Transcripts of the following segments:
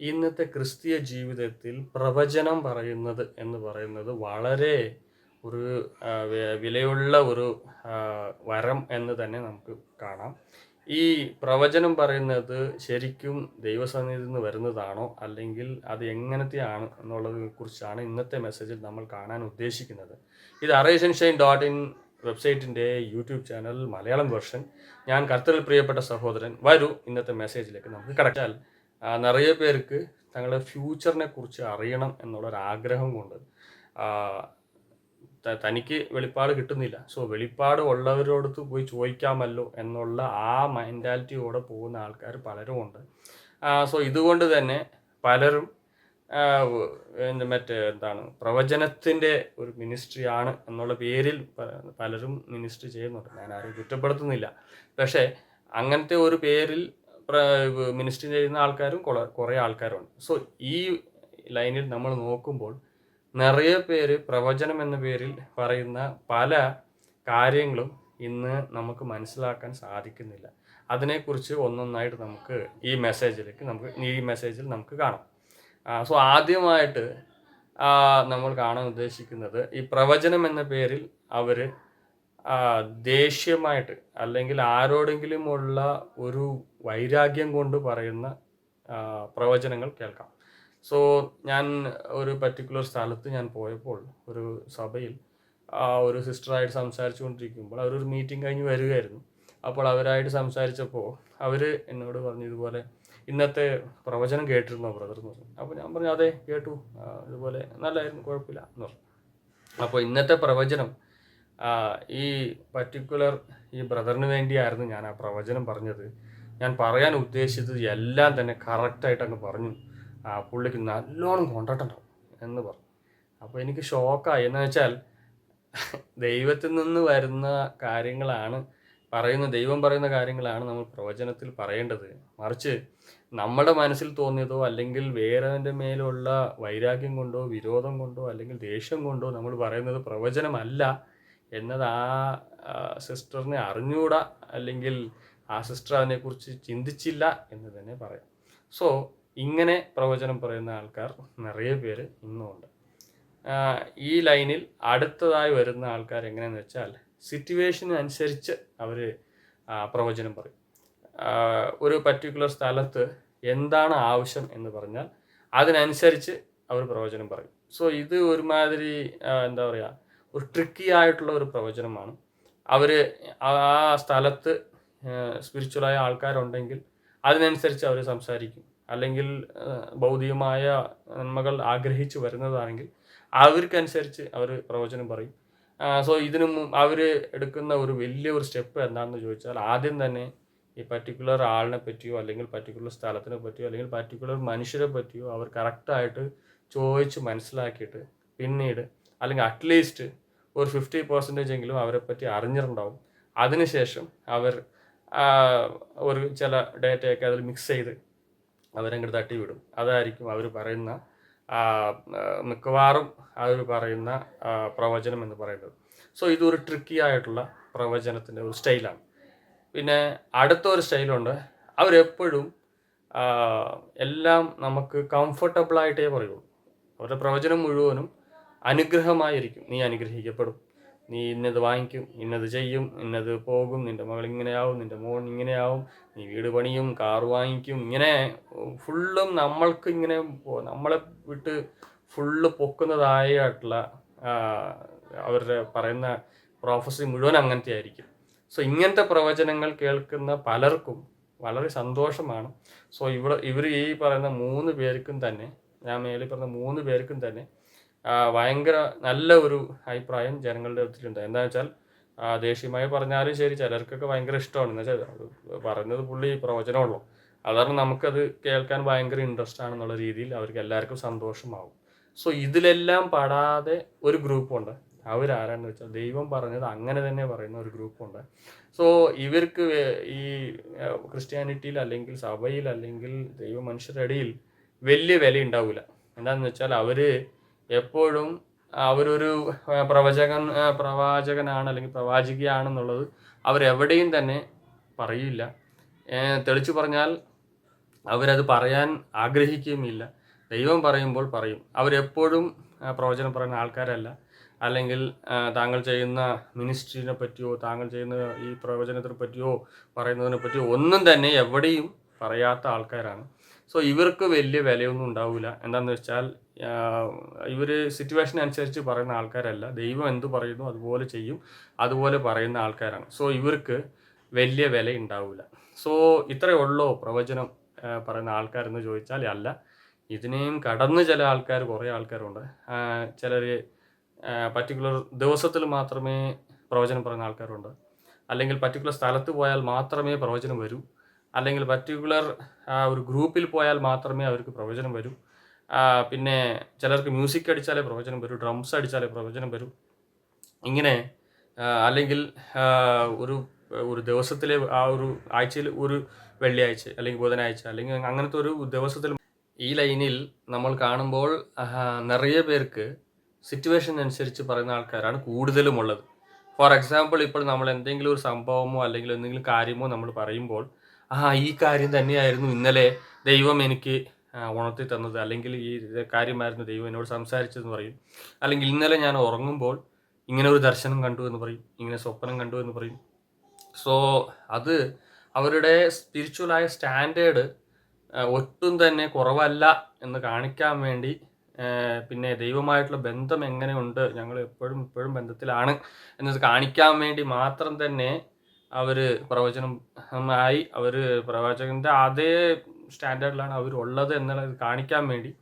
ഇന്നത്തെ ക്രിസ്തീയ ജീവിതത്തിൽ പ്രവചനം പറയുന്നത് എന്ന് പറയുന്നത് വളരെ ഒരു വിലയുള്ള ഒരു വരം എന്ന് തന്നെ നമുക്ക് കാണാം. ഈ പ്രവചനം പറയുന്നത് ശരിക്കും ദൈവസന്നിധിയിൽ നിന്ന് വരുന്നതാണോ അല്ലെങ്കിൽ അത് എങ്ങനത്തെയാണ് എന്നുള്ളതിനെ കുറിച്ചാണ് ഇന്നത്തെ മെസ്സേജിൽ നമ്മൾ കാണാൻ ഉദ്ദേശിക്കുന്നത്. ഇത് അറേഷൻ ഷൈൻ ഡോട്ട് ഇൻ വെബ്സൈറ്റിന്റെ യൂട്യൂബ് ചാനൽ മലയാളം വേർഷൻ. ഞാൻ കർത്തരിൽ പ്രിയപ്പെട്ട സഹോദരൻ വരൂ ഇന്നത്തെ മെസ്സേജിലേക്ക് നമുക്ക് കിടച്ചാൽ നിറയെ പേർക്ക് തങ്ങളുടെ ഫ്യൂച്ചറിനെ കുറിച്ച് അറിയണം എന്നുള്ളൊരാഗ്രഹം കൊണ്ട് തനിക്ക് വെളിപ്പാട് കിട്ടുന്നില്ല. സോ വെളിപ്പാട് ഉള്ളവരോടത്ത് പോയി ചോദിക്കാമല്ലോ എന്നുള്ള ആ മെന്റാലിറ്റിയോടെ പോകുന്ന ആൾക്കാർ പലരും ഉണ്ട്. സോ ഇതുകൊണ്ട് തന്നെ പലരും മറ്റേ എന്താണ് പ്രവചനത്തിന്റെ ഒരു മിനിസ്ട്രിയാണ് എന്നുള്ള പേരിൽ പലരും മിനിസ്ട്രി ചെയ്യുന്നുണ്ട്. ഞാൻ ആരും കുറ്റപ്പെടുത്തുന്നില്ല. പക്ഷേ അങ്ങനത്തെ ഒരു പേരിൽ മിനിസ്ട്രി ചെയ്യുന്ന ആൾക്കാരും കുറേ ആൾക്കാരുണ്ട്. സോ ഈ ലൈനിൽ നമ്മൾ നോക്കുമ്പോൾ നിറയെ പേര് പ്രവചനം എന്ന പേരിൽ പറയുന്ന പല കാര്യങ്ങളും ഇന്ന് നമുക്ക് മനസ്സിലാക്കാൻ സാധിക്കുന്നില്ല. അതിനെക്കുറിച്ച് ഒന്നൊന്നായിട്ട് നമുക്ക് ഈ മെസ്സേജിലേക്ക് നമുക്ക് ഈ മെസ്സേജിൽ നമുക്ക് കാണാം. സോ ആദ്യമായിട്ട് നമ്മൾ കാണാൻ ഉദ്ദേശിക്കുന്നത് ഈ പ്രവചനം എന്ന പേരിൽ അവർ ദേഷ്യമായിട്ട് അല്ലെങ്കിൽ ആരോടെങ്കിലും ഉള്ള ഒരു വൈരാഗ്യം കൊണ്ട് പറയുന്ന പ്രവചനങ്ങൾ കേൾക്കാം. സോ ഞാൻ ഒരു പർട്ടിക്കുലർ സ്ഥലത്ത് ഞാൻ പോയപ്പോൾ ഒരു സഭയിൽ ഒരു സിസ്റ്ററായിട്ട് സംസാരിച്ചു കൊണ്ടിരിക്കുമ്പോൾ അവരൊരു മീറ്റിംഗ് കഴിഞ്ഞ് വരികയായിരുന്നു. അപ്പോൾ അവരായിട്ട് സംസാരിച്ചപ്പോൾ അവർ എന്നോട് പറഞ്ഞു ഇതുപോലെ ഇന്നത്തെ പ്രവചനം കേട്ടിരുന്നോ ബ്രദർ എന്ന് പറഞ്ഞു. അപ്പോൾ ഞാൻ പറഞ്ഞു അതെ കേട്ടു. ഇതുപോലെ നല്ലായിരുന്നു കുഴപ്പമില്ല. എന്ന് പറഞ്ഞു. അപ്പോൾ ഇന്നത്തെ പ്രവചനം ഈ പർട്ടിക്കുലർ ഈ ബ്രദറിന് വേണ്ടിയായിരുന്നു ഞാൻ ആ പ്രവചനം പറഞ്ഞത്. ഞാൻ പറയാൻ ഉദ്ദേശിച്ചത് എല്ലാം തന്നെ കറക്റ്റായിട്ട് അങ്ങ് പറഞ്ഞു. ആ പുള്ളിക്ക് നല്ലോണം കോൺട്രാക്ട് ഉണ്ടാവും എന്ന് പറഞ്ഞു. അപ്പോൾ എനിക്ക് ഷോക്കായി എന്ന് വെച്ചാൽ ദൈവത്തിൽ നിന്ന് വരുന്ന കാര്യങ്ങളാണ് പറയുന്ന ദൈവം പറയുന്ന കാര്യങ്ങളാണ് നമ്മൾ പ്രവചനത്തിൽ പറയേണ്ടത്. മറിച്ച് നമ്മുടെ മനസ്സിൽ തോന്നിയതോ അല്ലെങ്കിൽ വേറെവന്റെ മേലുള്ള വൈരാഗ്യം കൊണ്ടോ വിരോധം കൊണ്ടോ അല്ലെങ്കിൽ ദേഷ്യം കൊണ്ടോ നമ്മൾ പറയുന്നത് പ്രവചനമല്ല. എന്നത് ആ സിസ്റ്ററിനെ അറിഞ്ഞുകൂടാ അല്ലെങ്കിൽ ആ സിസ്റ്റർ അതിനെക്കുറിച്ച് ചിന്തിച്ചില്ല എന്ന് തന്നെ പറയാം. സോ ഇങ്ങനെ പ്രവചനം പറയുന്ന ആൾക്കാർ നിറയെ പേര് ഇന്നുമുണ്ട്. ഈ ലൈനിൽ അടുത്തതായി വരുന്ന ആൾക്കാർ എങ്ങനെയാണെന്ന് വെച്ചാൽ സിറ്റുവേഷന് അനുസരിച്ച് അവർ പ്രവചനം പറയും. ഒരു പർട്ടിക്കുലർ സ്ഥലത്ത് എന്താണ് ആവശ്യം എന്ന് പറഞ്ഞാൽ അതിനനുസരിച്ച് അവർ പ്രവചനം പറയും. സോ ഇത് ഒരുമാതിരി എന്താ പറയുക ഒരു ട്രിക്കി ആയിട്ടുള്ള ഒരു പ്രവചനമാണ്. അവർ ആ സ്ഥലത്ത് സ്പിരിച്വലായ ആൾക്കാരുണ്ടെങ്കിൽ അതിനനുസരിച്ച് അവർ സംസാരിക്കും. അല്ലെങ്കിൽ ഭൗതികമായ നന്മകൾ ആഗ്രഹിച്ചു വരുന്നതാണെങ്കിൽ അവർക്കനുസരിച്ച് അവർ പ്രവചനം പറയും. സോ ഇതിനു അവർ എടുക്കുന്ന ഒരു വലിയ ഒരു സ്റ്റെപ്പ് എന്താണെന്ന് ചോദിച്ചാൽ ആദ്യം തന്നെ ഈ പർട്ടിക്കുലർ ആളിനെ പറ്റിയോ അല്ലെങ്കിൽ പർട്ടിക്കുലർ സ്ഥലത്തിനെ പറ്റിയോ അല്ലെങ്കിൽ പർട്ടിക്കുലർ മനുഷ്യരെ പറ്റിയോ അവർ കറക്റ്റായിട്ട് ചോദിച്ച് മനസ്സിലാക്കിയിട്ട് പിന്നീട് അല്ലെങ്കിൽ അറ്റ്ലീസ്റ്റ് ഒരു ഫിഫ്റ്റി പെർസെന്റേജ് എങ്കിലും അവരെ പറ്റി അറിഞ്ഞിട്ടുണ്ടാവും. അതിനുശേഷം അവർ ഒരു ചില ഡേറ്റയൊക്കെ അതിൽ മിക്സ് ചെയ്ത് അവരങ്ങോട്ട് തട്ടി വിടും അതായിരിക്കും അവർ പറയുന്ന മിക്കവാറും അവർ പറയുന്ന പ്രവചനം എന്ന് പറയുന്നത്. സോ ഇതൊരു ട്രിക്കി ആയിട്ടുള്ള പ്രവചനത്തിന്റെ ഒരു സ്റ്റൈലാണ് പിന്നെ അടുത്തൊരു സ്റ്റൈലുണ്ട് അവരെപ്പോഴും എല്ലാം നമുക്ക് കംഫർട്ടബിളായിട്ടേ പറയുള്ളൂ. അവരുടെ പ്രവചനം മുഴുവനും അനുഗ്രഹമായിരിക്കും. നീ അനുഗ്രഹിക്കപ്പെടും. നീ ഇന്നത് വാങ്ങിക്കും ഇന്നത് ചെയ്യും ഇന്നത് പോകും നിന്റെ മകൾ ഇങ്ങനെയാവും നിന്റെ മോൻ ഇങ്ങനെയാവും നീ വീട് പണിയും കാർ വാങ്ങിക്കും ഇങ്ങനെ ഫുള്ളും നമ്മൾക്ക് ഇങ്ങനെ നമ്മളെ വിട്ട് ഫുള്ള് പൊക്കുന്നതായിട്ടുള്ള അവരുടെ പറയുന്ന പ്രോഫസി മുഴുവൻ അങ്ങനത്തെ ആയിരിക്കും സോ ഇങ്ങനത്തെ പ്രവചനങ്ങൾ കേൾക്കുന്ന പലർക്കും വളരെ സന്തോഷമാണ്. സോ ഇവിടെ ഇവർ ഈ പറയുന്ന മൂന്ന് പേർക്കും തന്നെ ഞാൻ മേളിൽ പറഞ്ഞ മൂന്ന് പേർക്കും തന്നെ ഭയങ്കര നല്ല ഒരു അഭിപ്രായം ജനങ്ങളുടെ അടുത്തിലുണ്ട്. എന്താ വെച്ചാൽ ദേഷ്യമായി പറഞ്ഞാലും ശരി ചിലർക്കൊക്കെ ഭയങ്കര ഇഷ്ടമാണ്. എന്ന് വെച്ചാൽ പറഞ്ഞത് പുള്ളി പ്രവചനമുള്ളൂ. അതാണ് നമുക്കത് കേൾക്കാൻ ഭയങ്കര ഇൻട്രസ്റ്റ് ആണെന്നുള്ള രീതിയിൽ അവർക്ക് എല്ലാവർക്കും സന്തോഷമാവും. സോ ഇതിലെല്ലാം പാടാതെ ഒരു ഗ്രൂപ്പുണ്ട് അവരാരാണെന്ന് വെച്ചാൽ ദൈവം പറഞ്ഞത് അങ്ങനെ തന്നെ പറയുന്ന ഒരു ഗ്രൂപ്പുണ്ട് സോ ഇവർക്ക് ഈ ക്രിസ്ത്യാനിറ്റിയിൽ അല്ലെങ്കിൽ സഭയിൽ അല്ലെങ്കിൽ ദൈവ മനുഷ്യരുടെ ഇടയിൽ വലിയ വില ഉണ്ടാവില്ല എന്താണെന്ന് വെച്ചാൽ അവർ എപ്പോഴും അവരൊരു പ്രവചകൻ പ്രവാചകനാണ് അല്ലെങ്കിൽ പ്രവാചികയാണെന്നുള്ളത് അവരെവിടെയും തന്നെ പറയില്ല. തെളിച്ചു പറഞ്ഞാൽ അവരത് പറയാൻ ആഗ്രഹിക്കുകയുമില്ല. ദൈവം പറയുമ്പോൾ പറയും. അവരെപ്പോഴും പ്രവചനം പറയുന്ന ആൾക്കാരല്ല. അല്ലെങ്കിൽ താങ്കൾ ചെയ്യുന്ന മിനിസ്ട്രീനെ പറ്റിയോ താങ്കൾ ചെയ്യുന്ന ഈ പ്രവചനത്തിനെ പറ്റിയോ പറയുന്നതിനെ പറ്റിയോ ഒന്നും തന്നെ എവിടെയും പറയാത്ത ആൾക്കാരാണ്. സോ ഇവർക്ക് വലിയ വിലയൊന്നും ഉണ്ടാവില്ല എന്താണെന്ന് വെച്ചാൽ ഇവർ സിറ്റുവേഷൻ അനുസരിച്ച് പറയുന്ന ആൾക്കാരല്ല. ദൈവം എന്ത് പറയുന്നു അതുപോലെ ചെയ്യും. അതുപോലെ പറയുന്ന ആൾക്കാരാണ്. സോ ഇവർക്ക് വലിയ വില ഉണ്ടാവില്ല സോ ഇത്രയേ ഉള്ളൂ പ്രവചനം പറയുന്ന ആൾക്കാരെന്ന് ചോദിച്ചാൽ അല്ല. ഇതിനെയും കടന്ന് ചില ആൾക്കാർ കുറേ ആൾക്കാരുണ്ട്. ചിലർ പർട്ടിക്കുലർ ദിവസത്തിൽ മാത്രമേ പ്രവചനം പറയുന്ന ആൾക്കാരുണ്ട്. അല്ലെങ്കിൽ പർട്ടിക്കുലർ സ്ഥലത്ത് പോയാൽ മാത്രമേ പ്രവചനം വരൂ. അല്ലെങ്കിൽ പർട്ടിക്കുലർ ഒരു ഗ്രൂപ്പിൽ പോയാൽ മാത്രമേ അവർക്ക് പ്രവചനം വരൂ. പിന്നെ ചിലർക്ക് മ്യൂസിക് അടിച്ചാലേ പ്രവചനം വരൂ ഡ്രംസ് അടിച്ചാലേ പ്രവചനം വരൂ. ഇങ്ങനെ അല്ലെങ്കിൽ ഒരു ഒരു ദിവസത്തിലെ ആ ഒരു ആഴ്ചയിൽ ഒരു വെള്ളിയാഴ്ച അല്ലെങ്കിൽ ബുധനാഴ്ച അല്ലെങ്കിൽ അങ്ങനത്തെ ഒരു ദിവസത്തിൽ ഈ ലൈനിൽ നമ്മൾ കാണുമ്പോൾ നിറയെ പേർക്ക് സിറ്റുവേഷൻ അനുസരിച്ച് പറയുന്ന ആൾക്കാരാണ് കൂടുതലും ഉള്ളത്. ഫോർ എക്സാമ്പിൾ ഇപ്പോൾ നമ്മൾ എന്തെങ്കിലും ഒരു സംഭവമോ അല്ലെങ്കിൽ എന്തെങ്കിലും കാര്യമോ നമ്മൾ പറയുമ്പോൾ ആ ഈ കാര്യം തന്നെയായിരുന്നു ഇന്നലെ ദൈവം എനിക്ക് ഉണർത്തി തന്നത്. അല്ലെങ്കിൽ ഈ കാര്യമായിരുന്നു ദൈവം എന്നോട് സംസാരിച്ചതെന്ന് പറയും. അല്ലെങ്കിൽ ഇന്നലെ ഞാൻ ഉറങ്ങുമ്പോൾ ഇങ്ങനെ ഒരു ദർശനം കണ്ടു എന്ന് പറയും. ഇങ്ങനെ സ്വപ്നം കണ്ടു എന്ന് പറയും. സോ അത് അവരുടെ സ്പിരിച്വലായ സ്റ്റാൻഡേർഡ് ഒട്ടും തന്നെ കുറവല്ല എന്ന് കാണിക്കാൻ വേണ്ടി പിന്നെ ദൈവമായിട്ടുള്ള ബന്ധം എങ്ങനെയുണ്ട് ഞങ്ങൾ എപ്പോഴും ഇപ്പോഴും ബന്ധത്തിലാണ് എന്നത് കാണിക്കാൻ വേണ്ടി മാത്രം തന്നെ അവർ പ്രവചനമായി അവർ പ്രവാചകന്റെ അതേ സ്റ്റാൻഡേർഡിലാണ് അവരുള്ളത് എന്നുള്ളത് കാണിക്കാൻ വേണ്ടി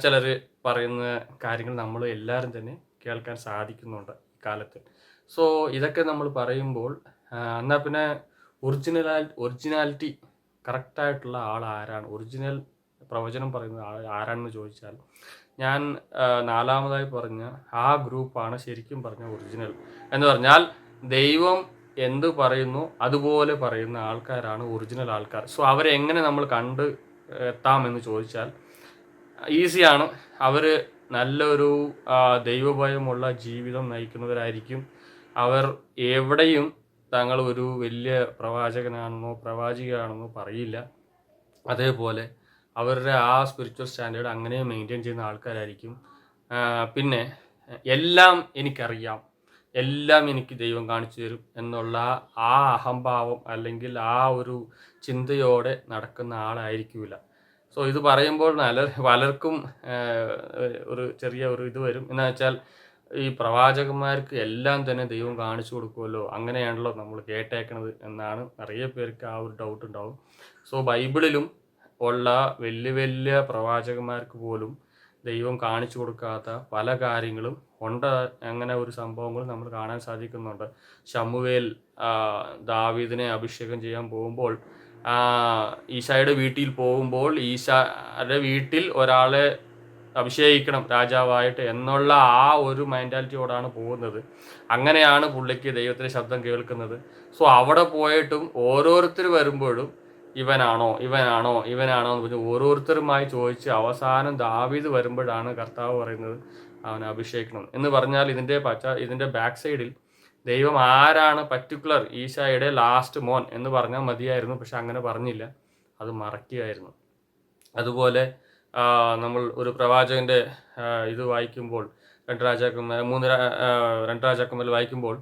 ചിലർ പറയുന്ന കാര്യങ്ങൾ നമ്മൾ എല്ലാവരും തന്നെ കേൾക്കാൻ സാധിക്കുന്നുണ്ട് ഇക്കാലത്ത് സോ ഇതൊക്കെ നമ്മൾ പറയുമ്പോൾ എന്നാൽ പിന്നെ ഒറിജിനൽ ഒറിജിനാലിറ്റി കറക്റ്റായിട്ടുള്ള ആൾ ആരാണ്? ഒറിജിനൽ പ്രവചനം പറയുന്ന ആൾ ആരാണെന്ന് ചോദിച്ചാൽ ഞാൻ നാലാമതായി പറഞ്ഞ ആ ഗ്രൂപ്പാണ് ശരിക്കും പറഞ്ഞ ഒറിജിനൽ എന്ന് പറഞ്ഞാൽ ദൈവം എന്ത് പറയുന്നു അതുപോലെ പറയുന്ന ആൾക്കാരാണ് ഒറിജിനൽ ആൾക്കാർ. സോ അവരെ എങ്ങനെ നമ്മൾ കണ്ട് എത്താമെന്ന് ചോദിച്ചാൽ ഈസിയാണ് അവർ നല്ലൊരു ദൈവഭയമുള്ള ജീവിതം നയിക്കുന്നവരായിരിക്കും. അവർ എവിടെയും താങ്കൾ ഒരു വലിയ പ്രവാചകനാണെന്നോ പ്രവാചികയാണെന്നോ പറയില്ല. അതേപോലെ അവരുടെ ആ സ്പിരിച്വൽ സ്റ്റാൻഡേർഡ് അങ്ങനെ മെയിന്റെയിൻ ചെയ്യുന്ന ആൾക്കാരായിരിക്കും. പിന്നെ എല്ലാം എനിക്കറിയാം. എല്ലാം എനിക്ക് ദൈവം കാണിച്ചു തരും എന്നുള്ള ആ അഹംഭാവം അല്ലെങ്കിൽ ആ ഒരു ചിന്തയോടെ നടക്കുന്ന ആളായിരിക്കില്ല സോ ഇത് പറയുമ്പോൾ നല്ല പലർക്കും ഒരു ചെറിയ ഒരു ഇത് വരും. എന്ന് വെച്ചാൽ ഈ പ്രവാചകന്മാർക്ക് എല്ലാം തന്നെ ദൈവം കാണിച്ചു കൊടുക്കുമല്ലോ അങ്ങനെയാണല്ലോ നമ്മൾ കേട്ടേക്കണത് എന്നാണ് നിറയെ പേർക്ക് ആ ഒരു ഡൗട്ട് ഉണ്ടാവും. സോ ബൈബിളിലും ഉള്ള വലിയ വലിയ പ്രവാചകന്മാർക്ക് പോലും ദൈവം കാണിച്ചു കൊടുക്കാത്ത പല കാര്യങ്ങളും ഉണ്ട്. അങ്ങനെ ഒരു സംഭവങ്ങൾ നമ്മൾ കാണാൻ സാധിക്കുന്നുണ്ട്. ശമുവേൽ ദാവീദിനെ അഭിഷേകം ചെയ്യാൻ പോകുമ്പോൾ ഈശായുടെ വീട്ടിൽ പോകുമ്പോൾ ഈശായുടെ വീട്ടിൽ ഒരാളെ അഭിഷേകിക്കണം രാജാവായിട്ട് എന്നുള്ള ആ ഒരു മെന്റാലിറ്റിയോടാണ് പോകുന്നത്. അങ്ങനെയാണ് പുള്ളിക്ക് ദൈവത്തിന്റെ ശബ്ദം കേൾക്കുന്നത്. സോ അവിടെ പോയിട്ടും ഓരോരുത്തർ വരുമ്പോഴും ഇവനാണോ ഇവനാണോ ഇവനാണോ എന്ന് പറഞ്ഞ് ഓരോരുത്തരുമായി ചോദിച്ച് അവസാനം ദാവീദ് വരുമ്പോഴാണ് കർത്താവ് പറയുന്നത് അവനെ അഭിഷേകണം എന്ന് പറഞ്ഞാൽ ഇതിന്റെ പച്ച ഇതിന്റെ ബാക്ക് സൈഡിൽ ദൈവം ആരാണ് പർട്ടിക്കുലർ ഈശായുടെ ലാസ്റ്റ് മോൻ എന്ന് പറഞ്ഞാൽ മതിയായിരുന്നു പക്ഷെ അങ്ങനെ പറഞ്ഞില്ല. അത് മറക്കുകയായിരുന്നു അതുപോലെ നമ്മൾ ഒരു പ്രവാചകന്റെ ഇത് വായിക്കുമ്പോൾ രണ്ട് രാജാക്കന്മാർ മൂന്ന് രണ്ട് രാജാക്കന്മാർ വായിക്കുമ്പോൾ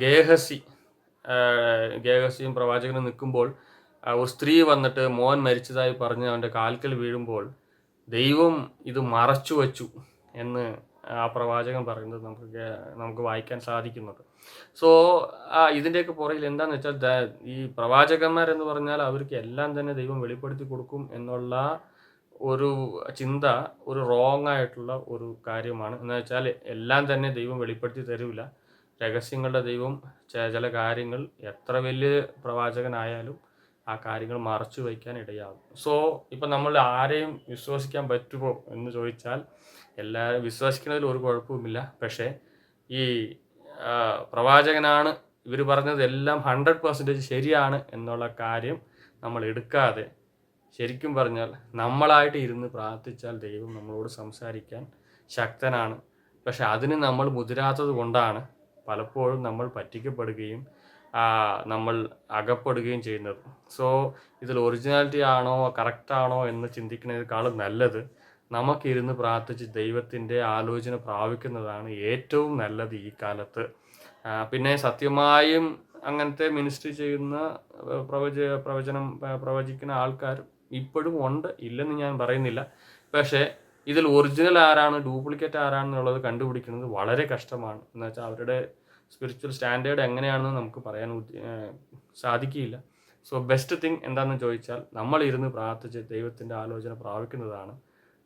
ഗേഹസി ഗേഹസിയും പ്രവാചകനും നിൽക്കുമ്പോൾ ഒരു സ്ത്രീ വന്നിട്ട് മോൻ മരിച്ചതായി പറഞ്ഞ് അവന്റെ കാൽക്കൽ വീഴുമ്പോൾ ദൈവം ഇത് മറച്ചു വച്ചു എന്ന് ആ പ്രവാചകൻ പറയുന്നത് നമുക്ക് നമുക്ക് വായിക്കാൻ സാധിക്കുന്നുണ്ട് സോ ഇതിന്റെയൊക്കെ പുറകിൽ എന്താണെന്ന് വെച്ചാൽ ഈ പ്രവാചകന്മാരെന്ന് പറഞ്ഞാൽ അവർക്ക് എല്ലാം തന്നെ ദൈവം വെളിപ്പെടുത്തി കൊടുക്കും എന്നുള്ള ഒരു ചിന്ത ഒരു റോങ് ആയിട്ടുള്ള ഒരു കാര്യമാണ്. എന്ന് വെച്ചാൽ എല്ലാം തന്നെ ദൈവം വെളിപ്പെടുത്തി തരില്ല രഹസ്യങ്ങളുടെ ദൈവം ചില കാര്യങ്ങൾ എത്ര വലിയ പ്രവാചകനായാലും ആ കാര്യങ്ങൾ മറച്ചു വയ്ക്കാൻ ഇടയാകും. സോ ഇപ്പം നമ്മൾ ആരെയും വിശ്വസിക്കാൻ പറ്റുമോ എന്ന് ചോദിച്ചാൽ എല്ലാവരും വിശ്വസിക്കുന്നതിൽ ഒരു കുഴപ്പവുമില്ല. പക്ഷേ ഈ പ്രവാചകനാണ് ഇവർ പറഞ്ഞത് എല്ലാം ഹൺഡ്രഡ് പെർസെന്റേജ് ശരിയാണ് എന്നുള്ള കാര്യം നമ്മൾ എടുക്കാതെ ശരിക്കും പറഞ്ഞാൽ നമ്മളായിട്ട് ഇരുന്ന് പ്രാർത്ഥിച്ചാൽ ദൈവം നമ്മളോട് സംസാരിക്കാൻ ശക്തനാണ്. പക്ഷെ അതിന് നമ്മൾ മുതിരാത്തത് കൊണ്ടാണ് പലപ്പോഴും നമ്മൾ പറ്റിക്കപ്പെടുകയും നമ്മൾ അകപ്പെടുകയും ചെയ്യുന്നത്. സോ ഇതിൽ ഒറിജിനാലിറ്റി ആണോ കറക്റ്റ് ആണോ എന്ന് ചിന്തിക്കുന്നതിനേക്കാളും നല്ലത് നമുക്കിരുന്ന് പ്രാർത്ഥിച്ച് ദൈവത്തിന്റെ ആലോചന പ്രാപിക്കുന്നതാണ് ഏറ്റവും നല്ലത് ഈ കാലത്ത്. പിന്നെ സത്യമായും അങ്ങനത്തെ മിനിസ്ട്രി ചെയ്യുന്ന പ്രവച പ്രവചനം പ്രവചിക്കുന്ന ആൾക്കാർ ഇപ്പോഴും ഉണ്ട്. ഇല്ലെന്ന് ഞാൻ പറയുന്നില്ല. പക്ഷേ ഇതിൽ ഒറിജിനൽ ആരാണ് ഡ്യൂപ്ലിക്കേറ്റ് ആരാണെന്നുള്ളത് കണ്ടുപിടിക്കുന്നത് വളരെ കഷ്ടമാണ്. എന്ന് വെച്ചാൽ അവരുടെ സ്പിരിച്വൽ സ്റ്റാൻഡേർഡ് എങ്ങനെയാണെന്ന് നമുക്ക് പറയാൻ സാധിക്കില്ല സോ ബെസ്റ്റ് തിങ് എന്താണെന്ന് ചോദിച്ചാൽ നമ്മൾ ഇരുന്ന് പ്രാർത്ഥിച്ച് ദൈവത്തിന്റെ ആലോചന പ്രാപിക്കുന്നതാണ്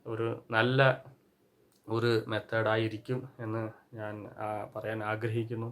ഒരു നല്ല ഒരു മെത്തേഡായിരിക്കും എന്ന് ഞാൻ പറയാൻ ആഗ്രഹിക്കുന്നു.